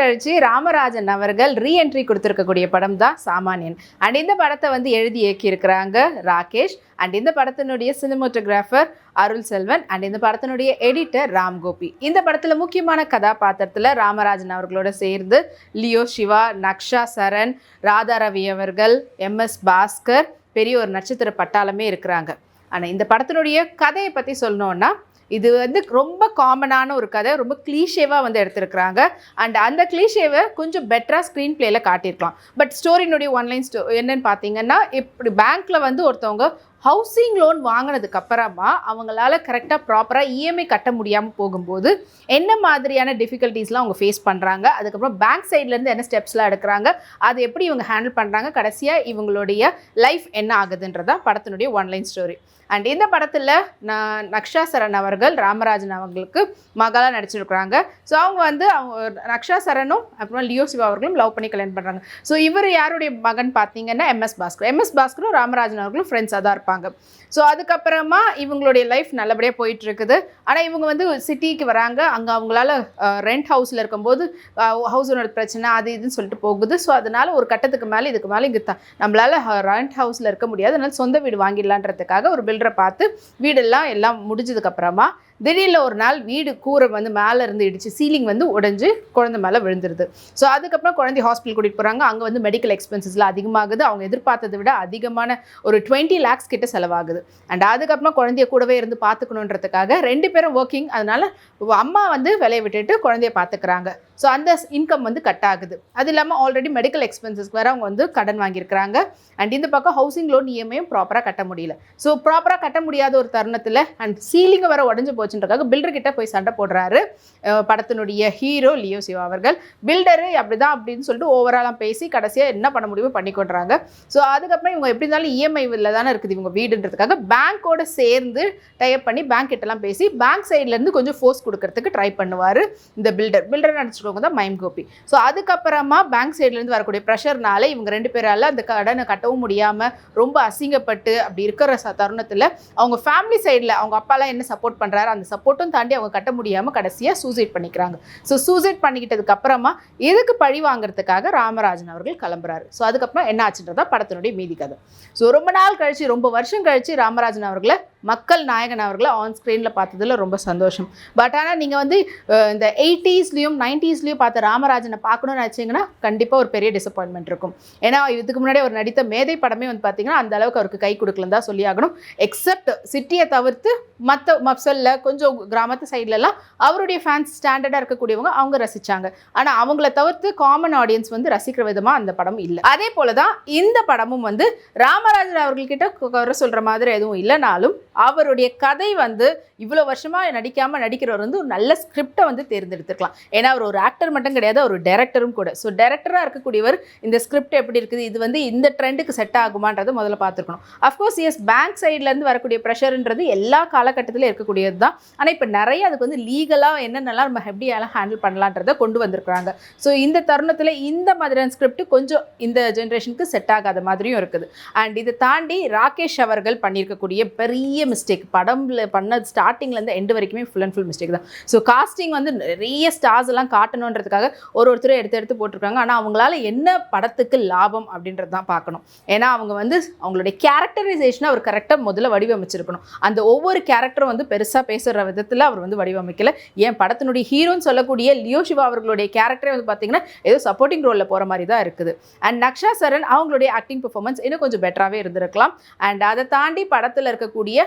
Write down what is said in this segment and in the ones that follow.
கழிச்சு ராமராஜன் அவர்கள் ரீஎன்ட்ரி கொடுத்துருக்கக்கூடிய படம் தான் சாமானியன். அண்ட் இந்த படத்தை வந்து எழுதி இயக்கியிருக்கிறாங்க ராகேஷ். அண்ட் இந்த படத்தினுடைய சினிமோட்டோகிராஃபர் அருள் செல்வன். அண்ட் இந்த படத்தினுடைய எடிட்டர் ராம்கோபி. இந்த படத்தில் முக்கியமான கதாபாத்திரத்தில் ராமராஜன் அவர்களோட சேர்ந்து லியோ சிவா நக்ஷா சரண் ராதா ரவி அவர்கள் எம்எஸ் பாஸ்கர் பெரிய ஒரு நட்சத்திர பட்டாளமே இருக்கிறாங்க. ஆனால் இந்த படத்தினுடைய கதையை பற்றி சொல்லணுன்னா இது வந்து ரொம்ப காமனான ஒரு கதை ரொம்ப க்ளீஷேவாக வந்து எடுத்திருக்கிறாங்க. அண்ட் அந்த க்ளீஷேவை கொஞ்சம் பெட்டராக ஸ்க்ரீன் பிளேயில் காட்டியிருக்கலாம். பட் ஸ்டோரினுடைய ஒன்லைன் ஸ்டோ என்னன்னு பார்த்தீங்கன்னா இப்படி பேங்க்கில் வந்து ஒருத்தவங்க ஹவுசிங் லோன் வாங்கினதுக்கு அப்புறமா அவங்களால கரெக்டாக ப்ராப்பராக இஎம்ஐ கட்ட முடியாமல் போகும்போது என்ன மாதிரியான டிஃபிகல்ட்டிஸ்லாம் அவங்க ஃபேஸ் பண்ணுறாங்க அதுக்கப்புறம் பேங்க் சைட்லேருந்து என்ன ஸ்டெப்ஸ்லாம் எடுக்கிறாங்க? அது எப்படி இவங்க ஹேண்டில் பண்ணுறாங்க கடைசியாக இவங்களுடைய லைஃப் என்ன ஆகுதுன்றதா படத்தினுடைய ஒன்லைன் ஸ்டோரி அண்ட் இந்த படத்தில் நான் நக்ஷா சரண் அவர்கள் ராமராஜன் அவங்களுக்கு மகளாக நடிச்சிருக்கிறாங்க. ஸோ அவங்க வந்து அவங்க நக்ஷா சரணும் அப்புறம் லியோ சிவா அவர்களும் லவ் பண்ணி கல்யாணம் பண்ணுறாங்க ஸோ இவர் யாருடைய மகன் பார்த்தீங்கன்னா M S Bhaskar M S பாஸ்கரும் Ramarajan அவர்களும் ஃப்ரெண்ட்ஸாக தான் இருப்பாங்க. ஸோ அதுக்கப்புறமா இவங்களுடைய லைஃப் நல்லபடியாக போயிட்டு இருக்குது ஆனால் இவங்க வந்து சிட்டிக்கு வராங்க. அங்கே அவங்களால ரெண்ட் ஹவுஸில் இருக்கும்போது ஹவுஸோட பிரச்சனை அது இதுன்னு சொல்லிட்டு போகுது. ஸோ அதனால ஒரு கட்டத்துக்கு மேலே இதுக்கு மேலே இங்கே த நம்மளால ரெண்ட் ஹவுஸில் இருக்க முடியாது. அதனால சொந்த வீடு வாங்கிடலான்றதுக்காக ஒரு பில்டரை பார்த்து வீடெல்லாம் எல்லாம் முடிஞ்சதுக்கப்புறமா திடீர்னு ஒரு நாள் வீடு கூரை வந்து மேலே இருந்து இடிச்சு சீலிங் வந்து உடஞ்சி குழந்தை மேலே விழுந்துருது. ஸோ அதுக்கப்புறம் குழந்தை ஹாஸ்பிட்டல் கூட்டிகிட்டு போகிறாங்க அங்கே வந்து மெடிக்கல் எக்ஸ்பென்சஸ்லாம் அதிகமாகுது. அவங்க எதிர்பார்த்ததை விட அதிகமான ஒரு டுவெண்ட்டி லேக்ஸ் கிட்ட செலவாகுது. அண்ட் அதுக்கப்புறம் குழந்தைய கூடவே இருந்து பார்த்துக்கணுன்றதுக்காக ரெண்டு பேரும் ஒர்க்கிங் அதனால் அம்மா வந்து வேலையை விட்டுட்டு குழந்தைய பார்த்துக்கிறாங்க ஸோ அந்த இன்கம் வந்து கட் ஆகுது. அது இல்லாமல் ஆல்ரெடி மெடிக்கல் எக்ஸ்பென்சஸ்க்கு வேறு அவங்க வந்து கடன் வாங்கியிருக்கிறாங்க. அண்ட் இந்த பக்கம் ஹவுசிங் லோன் இஎம்ஐயும் ப்ராப்பராக கட்ட முடியல. ஸோ ப்ராப்பராக கட்ட முடியாத ஒரு தருணத்தில் அண்ட் சீலிங்கை வர உடஞ்சு போச்சுன்றக்காக பில்டர் கிட்ட போய் சண்டை போடுறாரு. படத்தினுடைய ஹீரோ லியோ சிவா அவர்கள். பில்டரு அப்படிதான் அப்படின்னு சொல்லிட்டு ஓவராலாக பேசி கடைசியாக என்ன பண்ண முடியுமோ பண்ணி ஸோ அதுக்கப்புறம் இவங்க எப்படி இருந்தாலும் இஎம்ஐவில் தானே இருக்குது இவங்க வீடுன்றதுக்காக பேங்க்கோட சேர்ந்து டைப் பண்ணி பேங்க் கிட்டலாம் பேசி பேங்க் சைட்லேருந்து கொஞ்சம் ஃபோர்ஸ் கொடுக்கறதுக்கு ட்ரை பண்ணுவார் இந்த பில்டர் பில்டர் நடிச்சிருக்கவங்க தான் மைம் கோபி. ஸோ அதுக்கப்புறமா பேங்க் சைட்லேருந்து வரக்கூடிய ப்ரெஷர்னால இவங்க ரெண்டு பேரால அந்த கடனை கட்டவும் முடியாமல் ரொம்ப அசிங்கப்பட்டு அப்படி இருக்கிற ச தருணத்தில் அவங்க ஃபேமிலி சைடில் அவங்க அப்பாலாம் என்ன சப்போர்ட் பண்ணுறாரு அந்த சப்போர்ட்டும் தாண்டி அவங்க கட்ட முடியாமல் கடைசியாக சூசைட் பண்ணிக்கிறாங்க. ஸோ சூசைட் பண்ணிக்கிட்டதுக்கு அப்புறமா எதுக்கு பழி வாங்குறதுக்காக ராமராஜன் அவர்கள் கிளம்புறாரு. ஸோ அதுக்கப்புறம் என்ன ஆச்சுன்றதா படத்தினுடைய மீதி கதை. ஸோ ரொம்ப நாள் கழிச்சு ரொம்ப வருஷம் கழிச்சு ராமராஜன் அவர்களை மக்கள் நாயகன் அவர்களை ஆன் ஸ்க்ரீனில் பார்த்ததுல ரொம்ப சந்தோஷம். பட் ஆனால் நீங்கள் வந்து இந்த எயிட்டிஸ்லேயும் மூவிஸ்லேயும் பார்த்த ராமராஜனை பார்க்கணும்னு நினச்சிங்கன்னா கண்டிப்பாக ஒரு பெரிய டிசப்பாயின்மெண்ட் இருக்கும். ஏன்னா இதுக்கு முன்னாடி அவர் நடித்த மேதை படமே வந்து பார்த்தீங்கன்னா அந்த அளவுக்கு அவருக்கு கை கொடுக்கலன்னு தான் சொல்லி ஆகணும் எக்ஸப்ட் சிட்டியை தவிர்த்து மற்ற மப்சலில் கொஞ்சம் கிராமத்து சைட்லலாம் அவருடைய ஃபேன்ஸ் ஸ்டாண்டர்டாக இருக்கக்கூடியவங்க அவங்க ரசிச்சாங்க. ஆனால் அவங்கள தவிர்த்து காமன் ஆடியன்ஸ் வந்து ரசிக்கிற விதமாக அந்த படம் இல்லை. அதே போல தான் இந்த படமும் வந்து ராமராஜன் அவர்கள்கிட்ட குறை சொல்கிற மாதிரி எதுவும் இல்லைனாலும் அவருடைய கதை வந்து இவ்வளோ வருஷமாக நடிக்காமல் நடிக்கிறவர் வந்து ஒரு நல்ல ஸ்கிரிப்டை வந்து தேர்ந்தெடுத்துருக்கலாம். ஏன்னா அவர் ஒரு ஆக்டர் மட்டும் கிடையாது ஒரு டேரக்டரும் கூட. ஸோ டேரக்டராக இருக்கக்கூடியவர் இந்த ஸ்கிரிப்ட் எப்படி இருக்குது இது வந்து இந்த ட்ரெண்டுக்கு செட் ஆகுமான்றதை முதல்ல பார்த்துருக்கணும். அஃப்கோர்ஸ் எஸ் பேங்க் சைட்லேருந்து வரக்கூடிய ப்ரெஷருன்றது எல்லா காலகட்டத்திலும் இருக்கக்கூடியது தான். ஆனால் இப்போ நிறைய அதுக்கு வந்து லீகலாக என்னென்னலாம் நம்ம எப்படி எல்லாம் ஹேண்டில் பண்ணலான்றதை கொண்டு வந்திருக்கிறாங்க. ஸோ இந்த தருணத்தில் இந்த மாதிரியான ஸ்கிரிப்ட் கொஞ்சம் இந்த ஜென்ரேஷனுக்கு செட் ஆகாத மாதிரியும் இருக்குது. அண்ட் இதை தாண்டி ராகேஷ் அவர்கள் பண்ணியிருக்கக்கூடிய பெரிய மிஸ்டேக் படம்ல பண்ண ஸ்டார்டிங்லேருந்து எண்டு வரைக்குமே ஃபுல் அண்ட் ஃபுல் மிஸ்டேக் தான். ஸோ காஸ்டிங் வந்து நிறைய ஸ்டார்ஸ் எல்லாம் காட்டணுன்றதுக்காக ஒரு ஒருத்தரும் எடுத்து எடுத்து போட்டிருக்காங்க. ஆனால் அவங்களால என்ன படத்துக்கு லாபம் அப்படின்றது தான் பார்க்கணும். ஏன்னா அவங்க வந்து அவங்களுடைய கேரக்டரைசேஷனை அவர் கரெக்டாக முதல்ல வடிவமைச்சிருக்கணும். அந்த ஒவ்வொரு கேரக்டரும் வந்து பெருசாக பேசுகிற விதத்தில் அவர் வந்து வடிவமைக்கல. ஏன் படத்தினுடைய ஹீரோன்னு சொல்லக்கூடிய லியோ சிவா அவர்களுடைய கேரக்டரே வந்து பார்த்தீங்கன்னா ஏதோ சப்போர்ட்டிங் ரோலில் போகிற மாதிரி தான் இருக்குது. அண்ட் நக்ஷா சரண் அவங்களுடைய ஆக்டிங் பெர்ஃபார்மன்ஸ் இன்னும் கொஞ்சம் பெட்டராகவே இருந்திருக்கலாம். அண்ட் அதை தாண்டி படத்தில் இருக்கக்கூடிய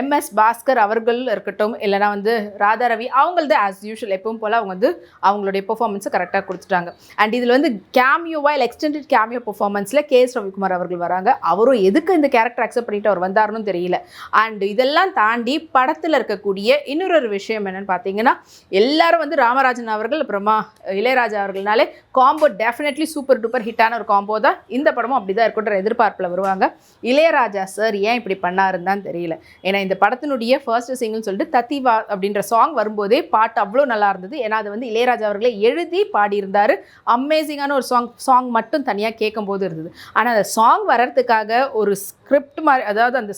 எம்எஸ் பாஸ்கர் அவர்கள் இருக்கட்டும் இல்லைனா வந்து ராதா ரவி அவங்களது ஆஸ் யூஷுவல் எப்பவும் போல் அவங்க வந்து அவங்களுடைய பெர்ஃபார்மன்ஸை கரெக்டாக கொடுத்துட்டாங்க. அண்ட் இதில் வந்து கேமியோவா இல்லை எக்ஸ்டெண்டட் கேமியோ பெர்ஃபார்மன்ஸில் கே எஸ் ரவிக்குமார் அவர்கள் வராங்க. அவரும் எதுக்கு இந்த கேரக்டர் அக்செப்ட் பண்ணிட்டு அவர் வந்தாருன்னு தெரியல. அண்ட் இதெல்லாம் தாண்டி படத்தில் இருக்கக்கூடிய இன்னொரு விஷயம் என்னென்னு பார்த்தீங்கன்னா எல்லாரும் வந்து ராமராஜன் அவர்கள் அப்புறமா இளையராஜா அவர்கள்னாலே காம்போ டெஃபினெட்லி சூப்பர் டூப்பர் ஹிட்டான ஒரு காம்போ தான். இந்த படமும் அப்படி தான் இருக்குன்ற எதிர்பார்ப்பில் வருவாங்க. இளையராஜா சார் ஏன் இப்படி பண்ணாருன்னு தான் தெரியல. ஏன்னா இந்த படத்தினுடைய ஃபர்ஸ்ட் சிங்கிள்னு சொல்லிட்டு தத்திவா அப்படின்ற சாங் வரும்போதே பாட்டு அவ்வளோ நல்லா இருந்தது. ஏன்னா அது வந்து இளையராஜா அவர்களே எழுதி பாடியிருந்தார். அமேசிங்கான ஒரு சாங் சாங் மட்டும் தனியாக கேட்கும்போது இருந்தது. ஆனால் அந்த சாங் வர்றதுக்காக ஒரு ஸ்கிரிப்ட் மாதிரி அதாவது அந்த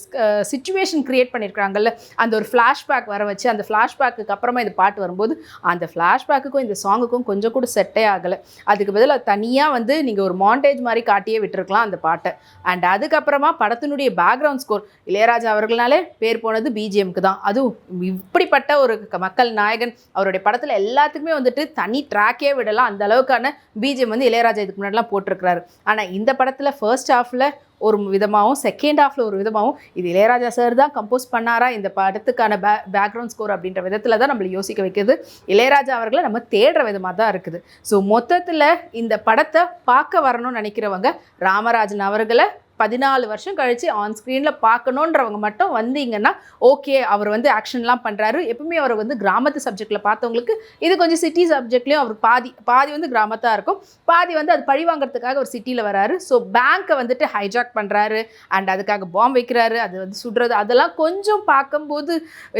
சுச்சுவேஷன் க்ரியேட் பண்ணியிருக்காங்கல்ல அந்த ஒரு ஃப்ளாஷ்பேக் வர வச்சு அந்த ஃப்ளாஷ்பேக்கு அப்புறமா இந்த பாட்டு வரும்போது அந்த ஃப்ளாஷ்பேக்குக்கும் இந்த சாங்குக்கும் கொஞ்சம் கூட செட்டே ஆகலை. அதுக்கு பதிலாக தனியாக வந்து நீங்கள் ஒரு மாண்டேஜ் மாதிரி காட்டியே விட்டுருக்கலாம் அந்த பாட்டை. அண்ட் அதுக்கப்புறமா படத்தினுடைய பேக்ரவுண்ட் ஸ்கோர் இளையராஜா அவர்கள்னாலே பேர் போனது பிஜிஎம்க்கு தான். அதுவும் இப்படிப்பட்ட ஒரு மக்கள் நாயகன் அவருடைய படத்தில் எல்லாத்துக்குமே வந்துட்டு தனி ட்ராக்கே விடலாம். அந்த அளவுக்கான பிஜிஎம் வந்து இளையராஜா இதுக்கு முன்னாடிலாம் போட்டிருக்கிறாரு. ஆனால் இந்த படத்தில் ஃபர்ஸ்ட் ஹாஃபில் ஒரு விதமாகவும் செகண்ட் ஹாஃபில் ஒரு விதமாகவும் இது இளையராஜா சார் தான் கம்போஸ் பண்ணாரா? இந்த படத்துக்கான பே பேக்ரவுண்ட் ஸ்கோர் அப்படின்ற விதத்தில் தான் நம்மளை யோசிக்க வைக்கிறது இளையராஜா அவர்களை நம்ம தேடுற விதமாக தான் இருக்குது. ஸோ மொத்தத்தில் இந்த படத்தை பார்க்க வரணும்னு நினைக்கிறவங்க ராமராஜன் அவர்களை பதினாலு வருஷம் கழித்து ஆன் ஸ்க்ரீனில் பார்க்கணுன்றவங்க மட்டும் வந்தீங்கன்னா ஓகே அவர் வந்து ஆக்ஷன்லாம் பண்ணுறாரு எப்பவுமே அவர் வந்து கிராமத்து சப்ஜெக்டில் பார்த்தவங்களுக்கு இது கொஞ்சம் சிட்டி சப்ஜெக்ட்லேயும் அவர் பாதி பாதி வந்து கிராமத்தாக இருக்கும். பாதி வந்து அது பழி வாங்குறதுக்காக ஒரு சிட்டியில் வராரு. ஸோ பேங்க்கை வந்துட்டு ஹைஜாக் பண்ணுறாரு அண்ட் அதுக்காக பாம்பு வைக்கிறாரு. அது வந்து சுடுறது அதெல்லாம் கொஞ்சம் பார்க்கும்போது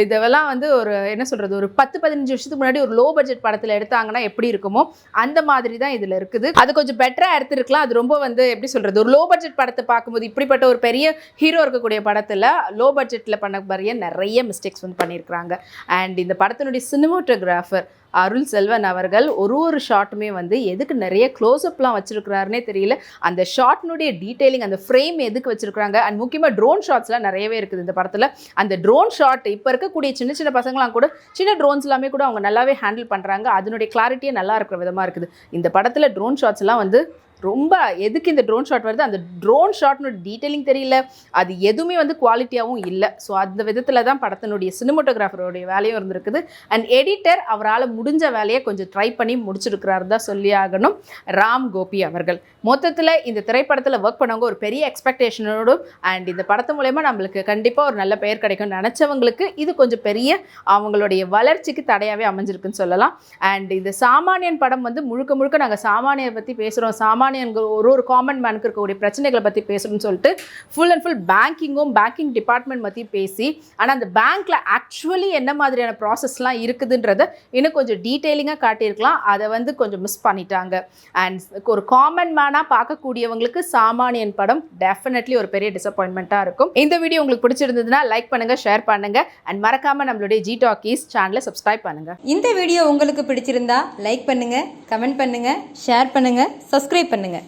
இதெல்லாம் வந்து ஒரு என்ன சொல்கிறது ஒரு பத்து பதினஞ்சு வருஷத்துக்கு முன்னாடி ஒரு லோ பட்ஜெட் படத்தில் எடுத்தாங்கன்னா எப்படி இருக்குமோ அந்த மாதிரி தான் இதில் இருக்குது. அது கொஞ்சம் பெட்டராக எடுத்துருக்கலாம். அது ரொம்ப வந்து எப்படி சொல்கிறது ஒரு லோ பட்ஜெட் படத்தை பார்க்க பார்க்கும்போது இப்படிப்பட்ட ஒரு பெரிய ஹீரோ இருக்கக்கூடிய படத்தில் லோ பட்ஜெட்டில் பண்ண மாதிரியே நிறைய மிஸ்டேக்ஸ் வந்து பண்ணியிருக்கிறாங்க. அண்ட் இந்த படத்தினுடைய சினிமோட்டோகிராஃபர் அருள் செல்வன் அவர்கள் ஒரு ஒரு ஷாட்டுமே வந்து எதுக்கு நிறைய க்ளோஸ்அப்லாம் வச்சுருக்கிறாருனே தெரியல. அந்த ஷாட்னுடைய டீட்டெயிலிங் அந்த ஃப்ரேம் எதுக்கு வச்சுருக்காங்க அண்ட் முக்கியமாக ட்ரோன் ஷாட்ஸ்லாம் நிறையவே இருக்குது இந்த படத்தில். அந்த ட்ரோன் ஷாட் இப்போ இருக்கக்கூடிய சின்ன சின்ன பசங்களாம் கூட சின்ன ட்ரோன்ஸ் எல்லாமே கூட அவங்க நல்லாவே ஹேண்டில் பண்ணுறாங்க அதனுடைய கிளாரிட்டியே நல்லா இருக்கிற விதமாக இருக்குது. இந்த படத்தில் ட்ரோன் ஷாட்ஸ்லாம் வந்து ரொம்ப எதுக்கு இந்த ட்ரோன் ஷாட் வருது? அந்த ட்ரோன் ஷாட்னோட டீட்டெயிலிங் தெரியல. அது எதுவுமே வந்து குவாலிட்டியாகவும் இல்லை. ஸோ அந்த விதத்தில் தான் படத்தினுடைய சினிமோட்டோகிராஃபருடைய வேலையும் இருந்திருக்குது. அண்ட் எடிட்டர் அவரால் முடிஞ்ச வேலையை கொஞ்சம் ட்ரை பண்ணி முடிச்சிருக்கிறாரு தான் சொல்லி ஆகணும். ராம் கோபி அவர்கள். மொத்தத்தில் இந்த திரைப்படத்தில் ஒர்க் பண்ணவங்க ஒரு பெரிய எக்ஸ்பெக்டேஷனோடும் அண்ட் இந்த படத்து மூலயமா நம்மளுக்கு கண்டிப்பாக ஒரு நல்ல பெயர் கிடைக்கும் நினச்சவங்களுக்கு இது கொஞ்சம் பெரிய அவங்களுடைய வளர்ச்சிக்கு தடையாகவே அமைஞ்சிருக்குன்னு சொல்லலாம். அண்ட் இந்த சாமானியன் படம் வந்து முழுக்க முழுக்க நாங்கள் சாமானியை பற்றி பேசுகிறோம் சாமானியன்கள் ஒரு ஒரு காமன் மேனுக்கு இருக்கக்கூடிய பிரச்சனைகளை பற்றி பேசணும்னு சொல்லிட்டு ஃபுல் அண்ட் ஃபுல் பேங்கிங்கும் பேங்கிங் டிபார்ட்மெண்ட் பற்றி பேசி ஆனால் அந்த பேங்க்கில் ஆக்சுவலி என்ன மாதிரியான ப்ராசஸ்லாம் இருக்குதுன்றத இன்னும் கொஞ்சம் டீட்டெயிலிங்காக காட்டியிருக்கலாம். அதை வந்து கொஞ்சம் மிஸ் பண்ணிட்டாங்க. அண்ட் ஒரு காமன் மேனாக பார்க்கக்கூடியவங்களுக்கு சாமானியன் படம் டெஃபினெட்லி ஒரு பெரிய டிசப்பாயின்மெண்ட்டாக இருக்கும். இந்த வீடியோ உங்களுக்கு பிடிச்சிருந்ததுன்னா லைக் பண்ணுங்கள் ஷேர் பண்ணுங்கள் அண்ட் மறக்காமல் நம்மளுடைய ஜி டாக்கீஸ் சேனலை சப்ஸ்கிரைப் பண்ணுங்கள் இந்த வீடியோ உங்களுக்கு பிடிச்சிருந்தா லைக் பண்ணுங்க கமெண்ட் பண்ணுங்கள் ஷேர் பண்ணுங்க சப்ஸ்கிரைப் பண்ணுங்கள்